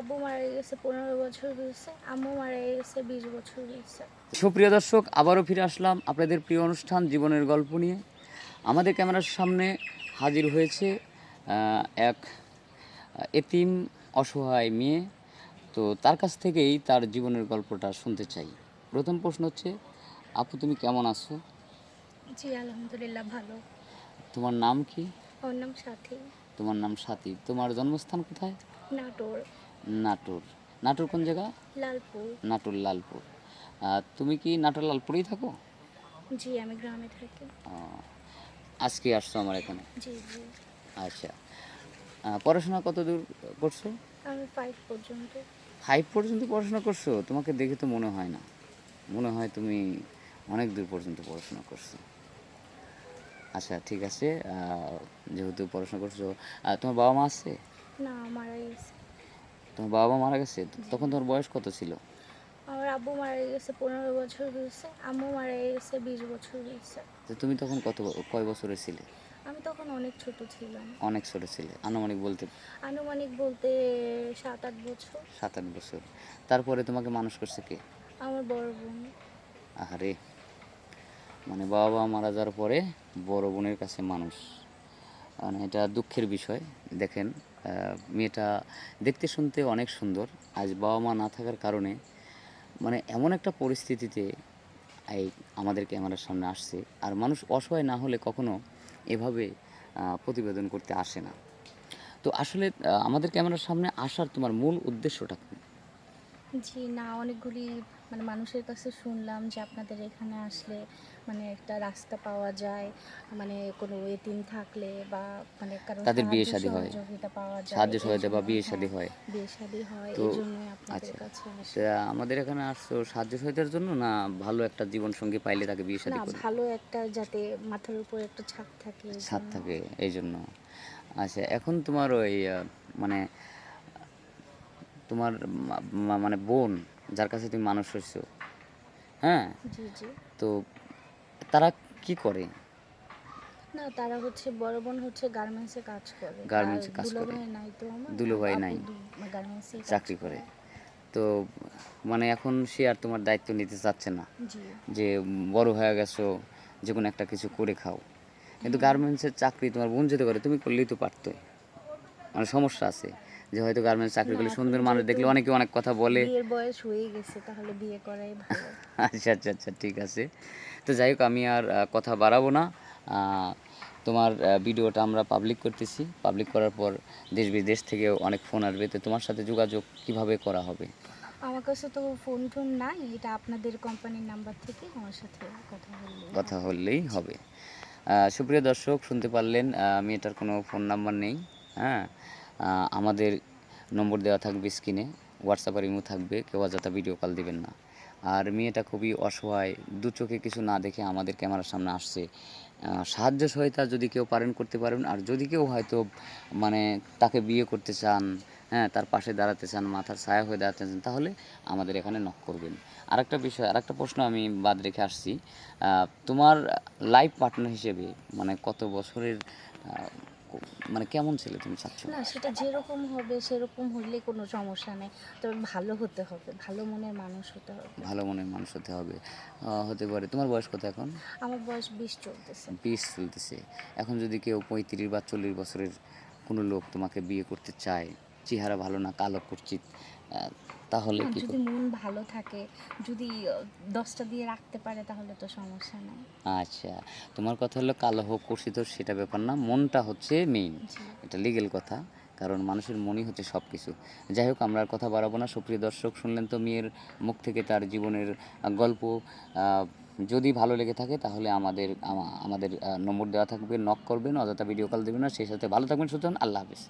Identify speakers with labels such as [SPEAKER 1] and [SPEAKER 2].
[SPEAKER 1] আব্বু মারা গেছে পনেরো বছর হয়েছে আম্মু মারা গেছে বিশ বছর হয়েছে।
[SPEAKER 2] সুপ্রিয় দর্শক আবারও ফিরে আসলাম আপনাদের প্রিয় অনুষ্ঠান জীবনের গল্প নিয়ে। আমাদের ক্যামেরার সামনে হাজির হয়েছে এক এতিম অসহায় মেয়ে। তো তার কাছ থেকেই তার জীবনের গল্পটা শুনতে চাই। প্রথম প্রশ্ন হচ্ছে আপু তুমি কেমন আছো?
[SPEAKER 1] জি আলহামদুলিল্লাহ ভালো।
[SPEAKER 2] তোমার নাম কি?
[SPEAKER 1] ওর নাম সাথী।
[SPEAKER 2] তোমার নাম সাথী। তোমার জন্মস্থান কোথায়?
[SPEAKER 1] নাটোর।
[SPEAKER 2] নাটোর। নাটোর কোন জায়গা?
[SPEAKER 1] লালপুর।
[SPEAKER 2] নাটোর লালপুর। তুমি কি নাটোর লালপুরেই থাকো?
[SPEAKER 1] জি আমি গ্রামে থাকি।
[SPEAKER 2] আজকে আসছো আমার এখানে?
[SPEAKER 1] জি জি।
[SPEAKER 2] আচ্ছা। পড়াশোনা কত দূর করছ?
[SPEAKER 1] আমি ফাইভ পর্যন্ত।
[SPEAKER 2] ফাইভ পর্যন্ত পড়াশোনা করছ? তোমাকে দেখে তো মনে হয় না। মনে হয় তুমি অনেক দূর পর্যন্ত পড়াশোনা করছ। আচ্ছা ঠিক আছে। যেহেতু পড়াশোনা করছ তোমার বাবা মা আছে?
[SPEAKER 1] না মারা গেছে
[SPEAKER 2] তোমার বাবা মারা গেছে তখন তোমার বয়স কত ছিল?
[SPEAKER 1] আমার আব্বু মারা গেছে পনেরো বছর হয়েছে আম্মু মারা গেছে বিশ বছর হয়েছে।
[SPEAKER 2] তো তুমি তখন কত কয় বছরের ছিলে?
[SPEAKER 1] আমি তখন অনেক ছোট ছিলাম।
[SPEAKER 2] অনেক ছোট ছিলে। আনুমানিক বলতে?
[SPEAKER 1] আনুমানিক বলতে সাত আট বছর।
[SPEAKER 2] সাত আট বছর। তারপরে তোমাকে মানুষ করছে কে?
[SPEAKER 1] আমার বড় বোন।
[SPEAKER 2] আহারে। মানে বাবা মারা যাওয়ার পরে বড় বোনের কাছে মানুষ। মানে এটা দুঃখের বিষয় দেখেন। মেয়েটা দেখতে শুনতে অনেক সুন্দর। আজ বাবা মা না থাকার কারণে মানে এমন একটা পরিস্থিতিতে এই আমাদের ক্যামেরার সামনে আসছে। আর মানুষ অসহায় না হলে কখনো এভাবে প্রতিবেদন করতে আসে না। তো আসলে আমাদের ক্যামেরার সামনে আসার তোমার মূল উদ্দেশ্যটা কি?
[SPEAKER 1] জি না অনেকগুলি মানে মানুষের কাছে শুনলাম যে আপনাদের এখানে আসলে মানে একটা রাস্তা পাওয়া যায় মানে কোনো এতিম থাকলে বা মানে কারও
[SPEAKER 2] তাদের বিয়ে শাদী হয়।
[SPEAKER 1] সহযোগিতা পাওয়া যায়
[SPEAKER 2] সাহায্য সহায়তা বা বিয়ে
[SPEAKER 1] হ্যাঁ,
[SPEAKER 2] শাদী হয়
[SPEAKER 1] বিয়ে শাদী হয়
[SPEAKER 2] তো-
[SPEAKER 1] এই জন্যই আপনাদের
[SPEAKER 2] আচ্ছা।
[SPEAKER 1] কাছে আসি
[SPEAKER 2] তা আমাদের এখানে আসছো সাহায্য সহায়তার জন্য না ভালো একটা জীবন সঙ্গী পাইলে তাকে বিয়ে শাদী
[SPEAKER 1] না
[SPEAKER 2] করবে
[SPEAKER 1] ভালো একটা যাতে মাথার উপর একটা ছাদ থাকে এই
[SPEAKER 2] ছাদ
[SPEAKER 1] জন্য।
[SPEAKER 2] থাকে এই জন্য আচ্ছা এখন তোমার ওই আহ, মানে তোমার মানে বোন যার কাছে তুমি মানুষ হয়েছো হ্যাঁ? তো তারা কি করে?
[SPEAKER 1] না তারা হচ্ছে বড় বোন হচ্ছে গার্মেন্টসে কাজ করে। আর
[SPEAKER 2] কাজ করে।
[SPEAKER 1] নাই তো
[SPEAKER 2] নাই।
[SPEAKER 1] গার্মেন্টসে
[SPEAKER 2] চাকরি করে। তো মানে এখন সে আর তোমার দায়িত্ব নিতে চাচ্ছে না। যে বড় হয়ে গেছো যে কোনো একটা কিছু করে খাও। কিন্তু গার্মেন্টসের চাকরি তোমার বোন যেতে করে তুমি করলেই তো পারতোই। মানে সমস্যা আছে। যে হয়তো গার্মেন্টস চাকরি করলে সুন্দর মানুষ দেখলে অনেকে অনেক কথা বলে।
[SPEAKER 1] বিয়ের বয়স হয়ে গেছে তাহলে বিয়ে করাই ভালো।
[SPEAKER 2] আচ্ছা আচ্ছা আচ্ছা ঠিক আছে। তো যাই হোক আমি আর কথা বাড়াবো না। তোমার ভিডিওটা আমরা পাবলিক করতেছি। পাবলিক করার পর দেশ বিদেশ থেকে অনেক ফোন আসবে। তো তোমার সাথে যোগাযোগ কীভাবে করা হবে?
[SPEAKER 1] আমার কাছে তো ফোন টোন নাই এটা আপনাদের কোম্পানির নাম্বার থেকে আমার সাথে কথা বললে
[SPEAKER 2] কথা বললেই হবে। সুপ্রিয় দর্শক শুনতে পারলেন মেয়েটার কোনো ফোন নাম্বার নেই হ্যাঁ? আমাদের নম্বর দেওয়া থাকবে স্ক্রিনে হোয়াটসঅ্যাপ আর ইমো থাকবে, কেউ অযথা ভিডিও কল দিবেন না। আর মেয়েটা খুবই অসহায়, দু চোখে কিছু না দেখে আমাদের ক্যামেরার সামনে আসছে। সাহায্য সহায়তা যদি কেউ পারেন করতে পারেন, আর যদি কেউ হয়তো মানে তাকে বিয়ে করতে চান হ্যাঁ তার পাশে দাঁড়াতে চান, মাথার ছায়া হয়ে দাঁড়াতে চান, তাহলে আমাদের এখানে নক করবেন। আরেকটা বিষয়, আরেকটা প্রশ্ন আমি বাদ রেখে আসছি। তোমার লাইফ পার্টনার হিসেবে মানে কত বছরের মানে কেমন ছেলে তুমি চাচ্ছ?
[SPEAKER 1] না সেটা যেরকম হবে সেরকম হলে কোনো সমস্যা নেই। তবে ভালো হতে হবে ভালো মনের মানুষ হতে হবে।
[SPEAKER 2] ভালো মনের মানুষ হতে হবে। হতে পারে। তোমার বয়স কত এখন?
[SPEAKER 1] আমার বয়স বিশ চলতেছে।
[SPEAKER 2] বিশ চলতেছে। এখন যদি কেউ পঁয়ত্রিশ বা চল্লিশ বছরের কোনো লোক তোমাকে বিয়ে করতে চায় চেহারা ভালো না কালো কুচিত আহ, তাহলে কি
[SPEAKER 1] যদি মন ভালো থাকে যদি দশটা দিয়ে রাখতে পারে তাহলে তো সমস্যা নেই।
[SPEAKER 2] আচ্ছা তোমার কথা হলো কালো হোক কুর্ষিত সেটা ব্যাপার না মনটা হচ্ছে মেইন এটা লিগেল কথা কারণ মানুষের মনই হচ্ছে সব কিছু যাই হোক আমরা আর কথা বাড়াবো না। সুপ্রিয় দর্শক শুনলেন তো মেয়ের মুখ থেকে তার জীবনের গল্প। যদি ভালো লেগে থাকে তাহলে আমাদের আমাদের নম্বর দেওয়া থাকবে নক করবেন অযথা ভিডিও কল দেবেন না। সেই সাথে ভালো থাকবেন সুতরাং আল্লাহ হাফিজ।